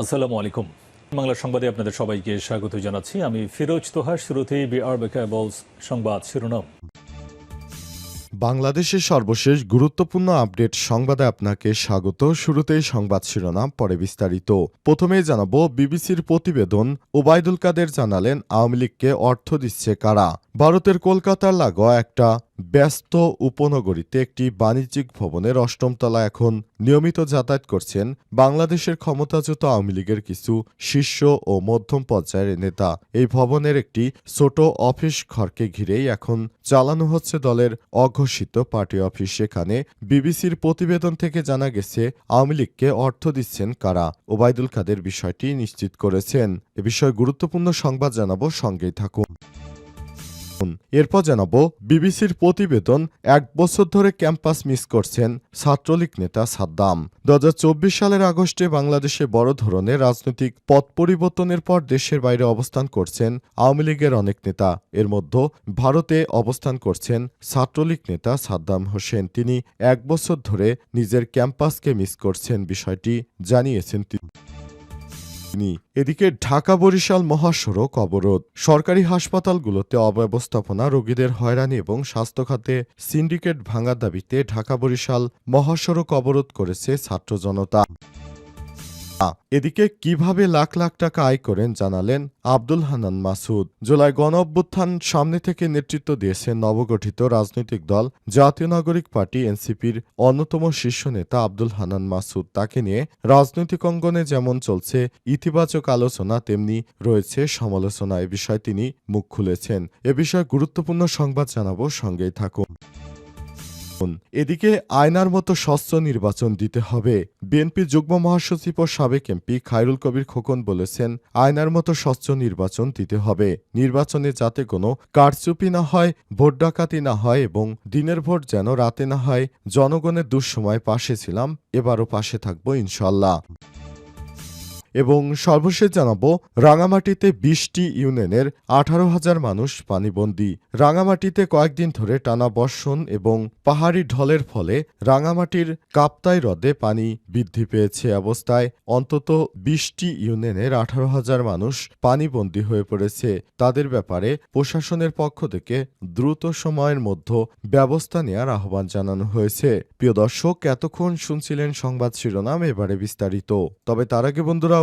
আসসালামু আলাইকুম। বাংলা সংবাদে আপনাদের সবাইকে স্বাগত জানাচ্ছি। আমি ফিরোজ তোহার শুরুতেই বিআর বেকাবলস সংবাদ শিরোনাম। বাংলাদেশের সর্বশেষ গুরুত্বপূর্ণ আপডেট সংবাদে আপনাকে স্বাগত। শুরুতেই সংবাদ শিরোনাম, পরে বিস্তারিত। প্রথমেই জানাব, বিবিসির প্রতিবেদন, ওবায়দুল কাদের জানালেন, আওয়ামী লীগকে অর্থ দিচ্ছে কারা? ভারতের কলকাতার লাগোয়া একটা ব্যস্ত উপনগরীতে একটি বাণিজ্যিক ভবনের অষ্টম তলা এখন নিয়মিত যাতায়াত করছেন বাংলাদেশের ক্ষমতাচ্যুত আওয়ামী লীগের কিছু শীর্ষ ও মধ্যম পর্যায়ের নেতা। এই ভবনের একটি ছোট অফিস ঘরকে ঘিরেই এখন চালানো হচ্ছে দলের অঘোষিত পার্টি অফিস। সেখানে বিবিসির প্রতিবেদন থেকে জানা গেছে, আওয়ামী লীগকে অর্থ দিচ্ছেন কারা। ওবায়দুল কাদের বিষয়টি নিশ্চিত করেছেন। এ বিষয়ে গুরুত্বপূর্ণ সংবাদ জানাব, সঙ্গেই থাকুন। এরপর জানাব, বিবিসির প্রতিবেদন এক বছর ধরে ক্যাম্পাস মিস করছেন ছাত্রলীগ নেতা সাদ্দাম। দু হাজার চব্বিশ সালের আগস্টে বাংলাদেশে বড় ধরনের রাজনৈতিক পথ পরিবর্তনের পর দেশের বাইরে অবস্থান করছেন আওয়ামী লীগের অনেক নেতা। এর মধ্যে ভারতে অবস্থান করছেন ছাত্রলীগ নেতা সাদ্দাম হোসেন। তিনি এক বছর ধরে নিজের ক্যাম্পাসকে মিস করছেন বিষয়টি জানিয়েছেন তিনি। তিনি এদিকে ঢাকা বরিশাল মহাসড়ক অবরোধ। সরকারি হাসপাতালগুলোতে অব্যবস্থাপনা রোগীদের হয়রানি এবং স্বাস্থ্য খাতে সিন্ডিকেট ভাঙার দাবিতে ঢাকা বরিশাল মহাসড়ক অবরোধ করেছে ছাত্র জনতা। এদিকে কীভাবে লাখ লাখ টাকা আয় করেন জানালেন আব্দুল হানান মাসুদ। জুলাই গণ অভ্যুত্থান সামনে থেকে নেতৃত্ব দিয়েছেন নবগঠিত রাজনৈতিক দল জাতীয় নাগরিক পার্টি এনসিপির অন্যতম শীর্ষ নেতা আব্দুল হানান মাসুদ। তাকে নিয়ে রাজনৈতিক অঙ্গনে যেমন চলছে ইতিবাচক আলোচনা, তেমনি রয়েছে সমালোচনা। এ বিষয়ে তিনি মুখ খুলেছেন। এ বিষয়ে গুরুত্বপূর্ণ সংবাদ জানাব। সঙ্গেই থাকুন। এদিকে আয়নার মতো স্বচ্ছ নির্বাচন দিতে হবে। বিএনপি যুগ্ম মহাসচিব ও সাবেক এমপি খায়রুল কবির খোকন বলেছেন, আয়নার মতো স্বচ্ছ নির্বাচন দিতে হবে। নির্বাচনে যাতে কোনো কারচুপি না হয়, ভোট ডাকাতি না হয় এবং দিনের ভোট যেন রাতে না হয়, জনগণের দুঃসময় পাশে ছিলাম, এবারও পাশে থাকব ইনশাল্লাহ এবং সর্বশেষ জানাব, রাঙামাটিতে বিশটি ইউনিয়নের আঠারো হাজার মানুষ পানিবন্দী। রাঙামাটিতে কয়েকদিন ধরে টানা বর্ষণ এবং পাহাড়ি ঢলের ফলে রাঙামাটির কাপ্তাই হ্রদে পানি বৃদ্ধি পেয়েছে অবস্থায়। অন্তত বিশটি ইউনিয়নের আঠারো হাজার মানুষ পানিবন্দী হয়ে পড়েছে। তাদের ব্যাপারে প্রশাসনের পক্ষ থেকে দ্রুত সময়ের মধ্যে ব্যবস্থা নেওয়ার আহ্বান জানানো হয়েছে। প্রিয় দর্শক, এতক্ষণ শুনছিলেন সংবাদ শিরোনাম, এবারে বিস্তারিত। তবে তার আগে বন্ধুরা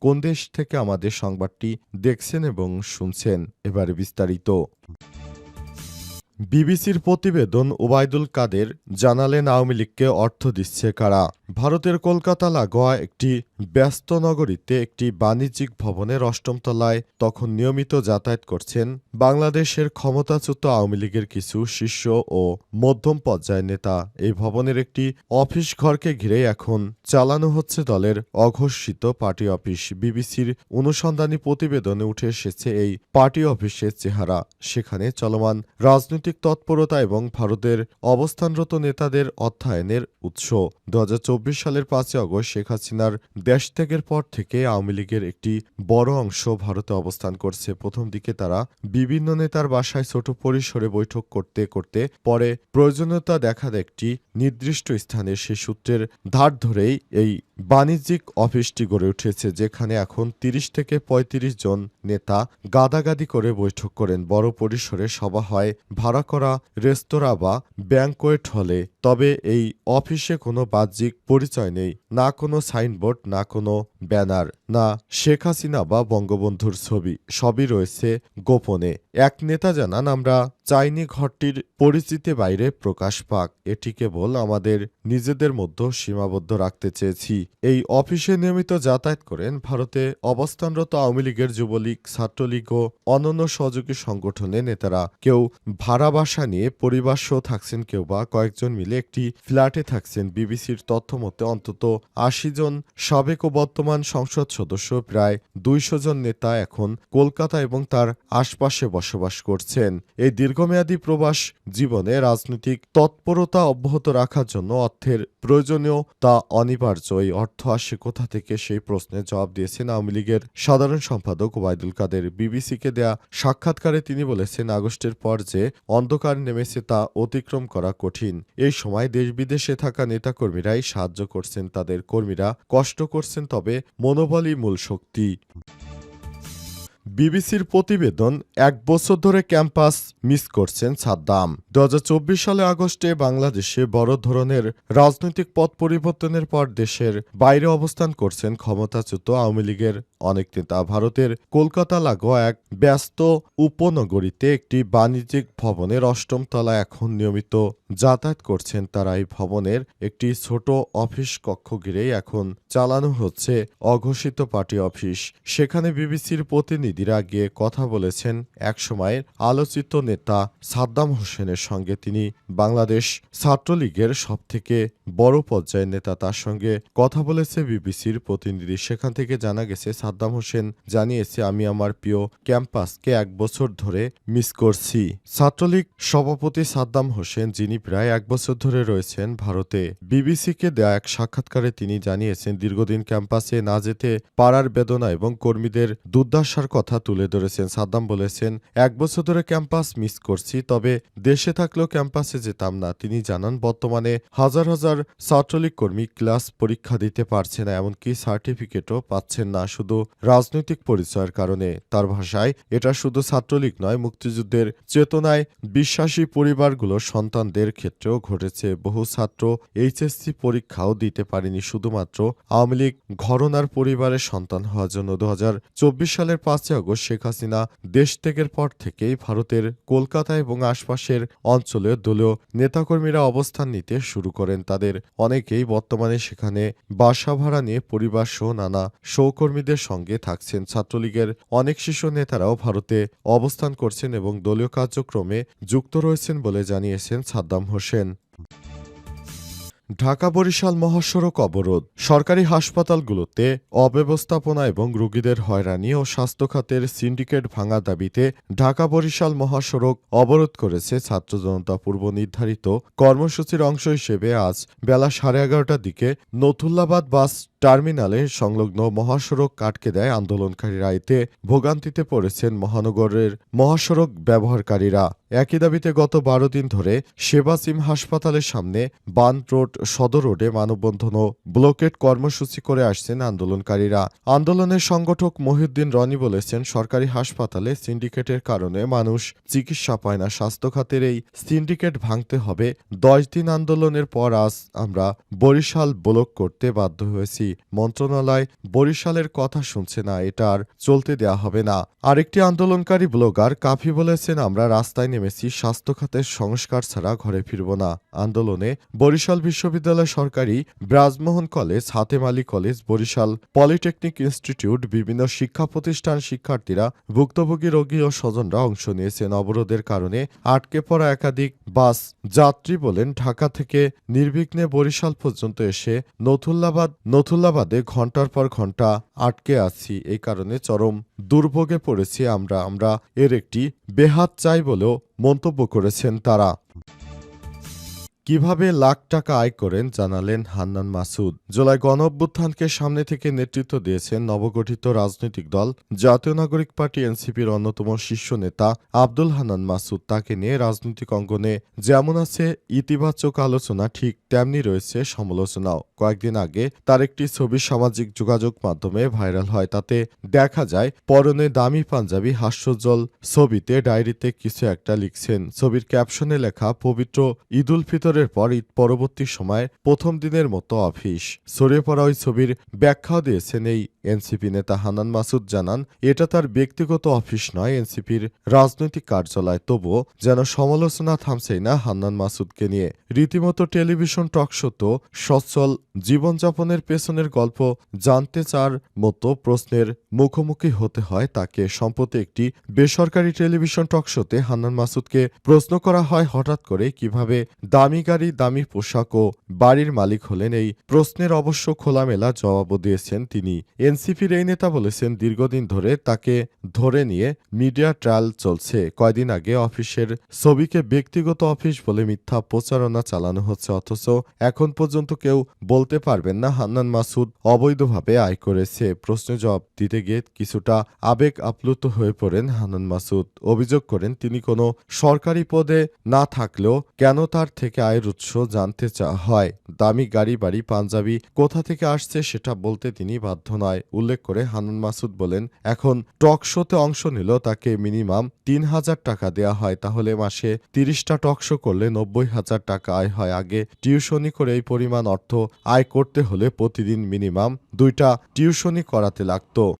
কোন দেশ থেকে আমাদের সংবাদটি দেখছেন এবং শুনছেন। এবারে বিস্তারিত। বিবিসির প্রতিবেদন ওবায়দুল কাদের জানালেন আওয়ামী লীগকে অর্থ দিচ্ছে কারা। ভারতের কলকাতা, লাগোয়া একটি ব্যস্ত নগরীতে একটি বাণিজ্যিক ভবনের অষ্টম তলায় তখন নিয়মিত যাতায়াত করছেন বাংলাদেশের ক্ষমতাচ্যুত আওয়ামী লীগের কিছু শীর্ষ ও মধ্যম পর্যায়ের নেতা। এই ভবনের একটি অফিস ঘরকে ঘিরে এখন চালানো হচ্ছে দলের অঘোষিত পার্টি অফিস। বিবিসির অনুসন্ধানী প্রতিবেদনে উঠে এসেছে এই পার্টি অফিসের চেহারা। সেখানে চলমান রাজনৈতিক তৎপরতা এবং ভারতের অবস্থানরত নেতাদের অধ্যয়নের উৎস। দু হাজার চব্বিশ সালের পাঁচই অগস্ট শেখ হাসিনার দেশ ত্যাগের পর থেকে আওয়ামী লীগের একটি বড় অংশ ভারতে অবস্থান করছে। প্রথম দিকে তারা বিভিন্ন নেতার বাসায় ছোট পরিসরে বৈঠক করতে করতে পরে প্রয়োজনীয়তা দেখা একটি নির্দিষ্ট স্থানে। সে সূত্রের ধার ধরেই এই বাণিজ্যিক অফিসটি গড়ে উঠেছে, যেখানে এখন তিরিশ থেকে ৩৫ জন নেতা গাদাগাদি করে বৈঠক করেন। বড় পরিসরে সভা হয় ভাড়া করা, রেস্তোরাঁ বা ব্যাংকোয়েট হলে। তবে এই অফিসে কোনো বাহ্যিক পরিচয় নেই, না কোনো সাইনবোর্ড, না কোনো ব্যানার, না শেখ হাসিনা বা বঙ্গবন্ধুর ছবি, সবই রয়েছে গোপনে। এক নেতা জানান, আমরা চাইনি ঘরটির পরিচিতি বাইরে প্রকাশ পাক। এটি কেবল আমাদের নিজেদের মধ্যে সীমাবদ্ধ রাখতে চেয়েছি। এই অফিসে নিয়মিত যাতায়াত করেন ভারতে অবস্থানরত আওয়ামী লীগের যুবলীগ, ছাত্রলীগ ও অন্যান্য সহযোগী সংগঠনের নেতারা। কেউ ভাড়া বাসা নিয়ে পরিবারসহ থাকছেন, কেউ বা কয়েকজন মিলে হোটেলে একটি ফ্ল্যাটে থাকছেন বিবিসির তথ্য মতে অন্তত আশি জন সাবেক ও বর্তমান সংসদ সদস্য, প্রায় দুইশো জন নেতা এখন কলকাতা এবং তার আশপাশে বসবাস করছেন। এই দীর্ঘমেয়াদী প্রবাস জীবনে রাজনৈতিক তৎপরতা অব্যাহত রাখার জন্য অর্থের প্রয়োজনীয় তা অনিবার্য। এই অর্থ আসে কোথা থেকে সেই প্রশ্নের জবাব দিয়েছেন আওয়ামী লীগের সাধারণ সম্পাদক ওবায়দুল কাদের। বিবিসিকে দেয়া সাক্ষাৎকারে তিনি বলেছেন, আগস্টের পর যে অন্ধকার নেমেছে তা অতিক্রম করা কঠিন। এই সময় দেশ বিদেশে থাকা নেতাকর্মীরাই সাহায্য করছেন তাদের কর্মীরা। কষ্ট করছেন তবে মনোবলই মূল শক্তি। বিবিসির প্রতিবেদন, এক বছর ধরে ক্যাম্পাস মিস করছেন সাদ্দাম। দু হাজার চব্বিশ সালে আগস্টে বাংলাদেশে বড় ধরনের রাজনৈতিক পথ পরিবর্তনের পর দেশের বাইরে অবস্থান করছেন ক্ষমতাচ্যুত আওয়ামী লীগের অনেক নেতা। ভারতের কলকাতা লাগোয়া এক ব্যস্ত উপনগরীতে একটি বাণিজ্যিক ভবনের অষ্টম তলা এখন নিয়মিত যাতায়াত করছেন তারা এই ভবনের একটি ছোট অফিস কক্ষ ঘিরেই এখন চালানো হচ্ছে অঘোষিত পার্টি অফিস। সেখানে বিবিসির প্রতিনিধিরা গিয়ে কথা বলেছেন একসময়ের আলোচিত নেতা সাদ্দাম হোসেনের সঙ্গে। তিনি বাংলাদেশ ছাত্রলীগের সবথেকে বড় পর্যায়ের নেতা, তার সঙ্গে কথা বলেছে বিবিসির প্রতিনিধি। সেখান থেকে জানা গেছে, সাদ্দাম হোসেন জানিয়েছে, আমি আমার প্রিয় ক্যাম্পাসকে এক বছর ধরে মিস করছি। ছাত্রলীগ সভাপতি সাদ্দাম হোসেন, যিনি প্রায় এক বছর ধরে রয়েছেন ভারতে। বিবিসিকে দেয়া এক সাক্ষাৎকারে তিনি জানিয়েছেন, দীর্ঘদিন ক্যাম্পাসে না যেতে পাড়ার বেদনা এবং কর্মীদের দুর্দশার কথা তুলে ধরেছেন। সাদ্দাম বলেছেন, এক বছর ধরে ক্যাম্পাস মিস করছি, তবে দেশে থাকলেও ক্যাম্পাসে যেতাম না। তিনি জানান, বর্তমানে হাজার হাজার ছাত্রলীগ কর্মী ক্লাস পরীক্ষা দিতে পারছে না, এমনকি সার্টিফিকেটও পাচ্ছেন না শুধু রাজনৈতিক পরিচয়ের কারণে। তার ভাষায়, এটা শুধু ছাত্রলীগ নয়, মুক্তিযুদ্ধের চেতনায় বিশ্বাসী পরিবারগুলোর সন্তানদের ক্ষেত্রেও ঘটেছে। বহু ছাত্র এইচএসসি পরীক্ষাও দিতে পারেনি। শুধুমাত্র আওয়ামী লীগ ঘরনার পরিবারের সন্তান হওয়ার জন্য দু সালের পাঁচই আগস্ট শেখ হাসিনা দেশ ত্যাগের পর থেকেই ভারতের কলকাতা এবং আশপাশের অঞ্চলে দলীয় নেতাকর্মীরা অবস্থান নিতে শুরু করেন। তাদের অনেকেই বর্তমানে সেখানে বাসা ভাড়া নিয়ে পরিবার সহ নানা সহকর্মীদের সঙ্গে থাকছেন। ছাত্রলীগের অনেক শীর্ষ নেতারাও ভারতে অবস্থান করছেন এবং দলীয় কার্যক্রমে যুক্ত রয়েছেন বলে জানিয়েছেন সাদ্দাম হোসেন। ঢাকা বরিশাল মহাসড়ক অবরোধ। সরকারি হাসপাতালগুলোতে অব্যবস্থাপনা এবং রোগীদের হয়রানি ও স্বাস্থ্য খাতের সিন্ডিকেট ভাঙা দাবিতে ঢাকা বরিশাল মহাসড়ক অবরোধ করেছে ছাত্র জনতা পূর্ব নির্ধারিত কর্মসূচির অংশ হিসেবে আজ বেলা সাড়ে এগারোটার দিকে নথুল্লাবাদ বাস টার্মিনালে সংলগ্ন মহাসড়ক আটকে দেয় আন্দোলনকারীরা। এতে ভোগান্তিতে পড়েছেন মহানগরের মহাসড়ক ব্যবহারকারীরা। একই দাবিতে গত বারো দিন ধরে সেবাসিম হাসপাতালের সামনে বান রোড সদর রোডে মানববন্ধন ও ব্লকেট কর্মসূচি করে আসছেন আন্দোলনকারীরা। আন্দোলনের সংগঠক মহিউদ্দিন রনি বলেছেন, সরকারি হাসপাতালে সিন্ডিকেটের কারণে মানুষ চিকিৎসা পায় না স্বাস্থ্য খাতের এই সিন্ডিকেট ভাঙতে হবে। দশ দিন আন্দোলনের পর আজ আমরা বরিশাল ব্লক করতে বাধ্য হয়েছি। মন্ত্রণালয় বরিশালের কথা শুনছে না, এটা আর চলতে দেয়া হবে না। আরেকটি আন্দোলনকারী ব্লগার কাফি বলেছেন, আমরা রাস্তায় নেমেছি স্বাস্থ্য খাতের সংস্কার ছাড়া ঘরে ফিরব না। আন্দোলনে বরিশাল বিশ্ববিদ্যালয় সরকারি Brajmohan college Hatem Ali college, Barishal polytechnic institute, বিভিন্ন শিক্ষা প্রতিষ্ঠান শিক্ষার্থীরা ভুক্তভোগী রোগী ও স্বজনরা অংশ নিয়েছেন। অবরোধের কারণে আটকে পড়া একাধিক বাস যাত্রী বলেন ঢাকা থেকে নির্বিঘ্নে বরিশাল পর্যন্ত এসে নথুল্লাবাদ, নথুল্লাবাদে ঘণ্টার পর ঘণ্টা আটকে আছি। এই কারণে চরম দুর্ভোগে পড়েছি আমরা। আমরা এর একটি বেহাত চাই বলেও মন্তব্য করেছেন তারা। কীভাবে লাখ টাকা আয় করেন জানালেন হান্নান মাসুদ। জুলাই গণ অভ্যুত্থানকে সামনে থেকে নেতৃত্ব দিয়েছেন নবগঠিত রাজনৈতিক দল, জাতীয় নাগরিক পার্টি এনসিপির অন্যতম শীর্ষ নেতা আব্দুল হান্নান মাসুদ। তাকে নিয়ে রাজনৈতিক অঙ্গনে যেমন আছে ইতিবাচক আলোচনা, ঠিক তেমনি রয়েছে সমালোচনাও। কয়েকদিন আগে তার একটি ছবি সামাজিক যোগাযোগ মাধ্যমে ভাইরাল হয়। তাতে দেখা যায়, পরনে দামি পাঞ্জাবি, হাস্যজ্জ্বল ছবিতে ডায়েরিতে কিছু একটা লিখছেন। ছবির ক্যাপশনে লেখা, পবিত্র ঈদুল ফিতরের পর ঈদ পরবর্তী সময় প্রথম দিনের মতো অফিস। ছড়িয়ে পড়া ওই ছবির ব্যাখ্যাও দিয়েছেন এই এনসিপি নেতা হানান মাসুদ জানান, এটা তার ব্যক্তিগত অফিস নয়, এনসিপির রাজনৈতিক কার্যালয়। তবুও যেন সমালোচনা থামছেই না হান্নান মাসুদকে নিয়ে। রীতিমতো টেলিভিশন টকশো সচ্ছল জীবনযাপনের পেছনের গল্প জানতে চার মতো প্রশ্নের মুখোমুখি হতে হয় তাকে। সম্প্রতি একটি বেসরকারি টেলিভিশন টকশোতে হান্নান মাসুদকে প্রশ্ন করা হয় হঠাৎ করে কীভাবে দামি দামি দামি পোশাক ও বাড়ির মালিক হলেন এই প্রশ্নের অবশ্য খোলামেলা জবাবও দিয়েছেন তিনি। এনসিপির এই নেতা বলেছেন, দীর্ঘদিন ধরে তাকে ধরে নিয়ে মিডিয়া ট্রায়াল চলছে। কয়দিন আগে অফিসের ছবিকে ব্যক্তিগত অফিস বলে মিথ্যা প্রচারণা চালানো হচ্ছে, অথচ এখন পর্যন্ত কেউ বলতে পারবেন না, হান্নান মাসুদ অবৈধভাবে আয় করেছে। প্রশ্নের জবাব দিতে গিয়ে কিছুটা আবেগ আপ্লুত হয়ে পড়েন হান্নান মাসুদ। অভিযোগ করেন, তিনি কোনো সরকারি পদে না থাকলেও কেন তার থেকে আয়ের উৎস জানতে চা হয়। দামি গাড়ি বাড়ি পাঞ্জাবি কোথা থেকে আসছে সেটা বলতে তিনি বাধ্য নয়। উল্লেখ করে হান্নান মাসুদ বলেন, এখন টক শোতে অংশ নিলেও তাকে মিনিমাম তিন হাজার টাকা দেয়া হয়। তাহলে মাসে তিরিশটা টক শো করলে নব্বই হাজার টাকা আয় হয়। আগে টিউশনি করে এই পরিমাণ অর্থ আয় করতে হলে প্রতিদিন মিনিমাম দুইটা টিউশনি করাতে লাগতো।